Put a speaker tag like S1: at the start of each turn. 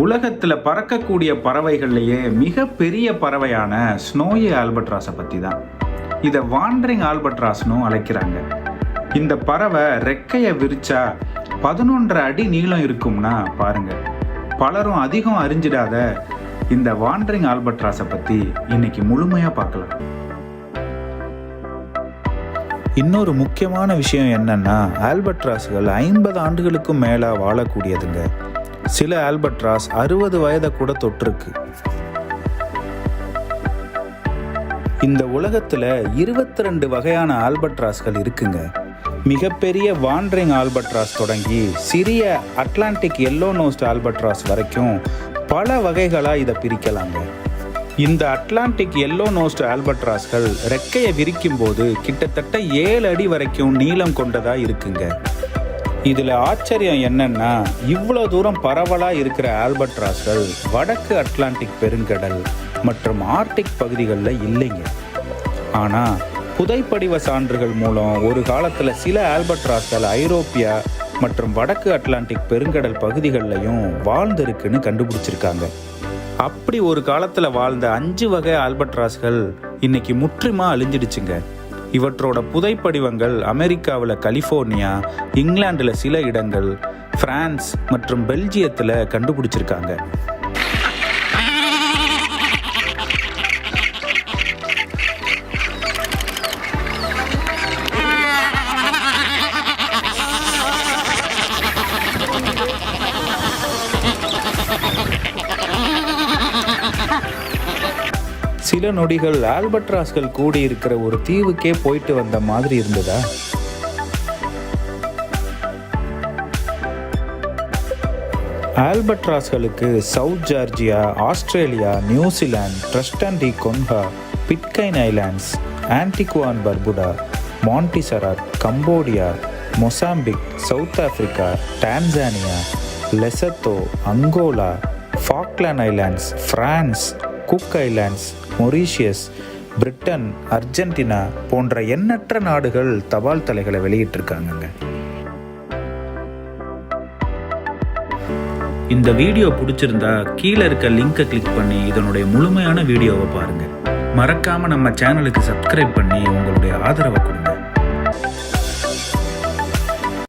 S1: உலகத்தில் பறக்கக்கூடிய பறவைகள்லேயே மிக பெரிய பறவையான ஸ்னோயி ஆல்பட்ராஸை பற்றி தான் இதை வாண்டரிங் ஆல்பட்ராஸ்னும் அழைக்கிறாங்க. இந்த பறவை ரெக்கையை விரிச்சா பதினொன்றரை அடி நீளம் இருக்கும்னா பாருங்க. பலரும் அதிகம் அறிஞ்சிடாத இந்த வாண்டரிங் ஆல்பட்ராஸை பற்றி இன்னைக்கு முழுமையாக பார்க்கலாம். இன்னொரு முக்கியமான விஷயம் என்னன்னா ஆல்பட்ராஸ்கள் ஐம்பது ஆண்டுகளுக்கும் மேலே வாழக்கூடியதுங்க. சில ஆல்பட்ராஸ் அறுபது வயதை கூட தொற்றுருக்கு. இந்த உலகத்தில் இருபத்தி ரெண்டு வகையான ஆல்பட்ராஸ்கள் இருக்குங்க. மிகப்பெரிய வாண்டரிங் ஆல்பட்ராஸ் தொடங்கி சிறிய அட்லாண்டிக் எல்லோ நோஸ்ட் ஆல்பட்ராஸ் வரைக்கும் பல வகைகளாக இதை பிரிக்கலாங்க. இந்த அட்லாண்டிக் எல்லோ நோஸ்ட் ஆல்பட்ராஸ்கள் ரெக்கையை விரிக்கும் போது கிட்டத்தட்ட ஏழு அடி வரைக்கும் நீளம் கொண்டதாக இருக்குங்க. இதுல ஆச்சரியம் என்னன்னா இவ்வளோ தூரம் பரவலா இருக்கிற ஆல்பட்ராஸ்கள் வடக்கு அட்லாண்டிக் பெருங்கடல் மற்றும் ஆர்டிக் பகுதிகளில் இல்லைங்க. ஆனா புதைப்படிவ சான்றுகள் மூலம் ஒரு காலத்துல சில ஆல்பட்ராஸ்கள் ஐரோப்பியா மற்றும் வடக்கு அட்லாண்டிக் பெருங்கடல் பகுதிகளிலையும் வாழ்ந்திருக்குன்னு கண்டுபிடிச்சிருக்காங்க. அப்படி ஒரு காலத்துல வாழ்ந்த அஞ்சு வகை ஆல்பட்ராஸ்கள் இன்னைக்கு முற்றிலுமா அழிஞ்சிடுச்சுங்க. இவற்றோட புதைப்படிவங்கள் அமெரிக்காவில் கலிஃபோர்னியா இங்கிலாந்தில் சில இடங்கள் பிரான்ஸ் மற்றும் பெல்ஜியத்தில் கண்டுபிடிச்சிருக்காங்க. சில நொடிகள் ஆல்பட்ராஸ்கள் கூடி இருக்கிற ஒரு தீவுக்கே போயிட்டு வந்த மாதிரி இருந்ததா? ஆல்பட்ராஸ்களுக்கு South Georgia Australia New Zealand Tristan da Cunha Pitcairn Islands Antiguan Barbuda Montserrat Cambodia Mozambique South Africa Tanzania Lesotho Angola Falkland Islands France Cook Islands Mauritius Britain Argentina போன்ற எண்ணற்ற நாடுகள் தபால் தலைகளை வெளியிட்டிருக்காங்கங்க. இந்த வீடியோ பிடிச்சிருந்தா கீழே இருக்க லிங்கை கிளிக் பண்ணி இதனுடைய முழுமையான வீடியோவை பாருங்கள் மறக்காமல் நம்ம சேனலுக்கு சப்ஸ்கிரைப் பண்ணி உங்களுடைய ஆதரவை கொடுங்க.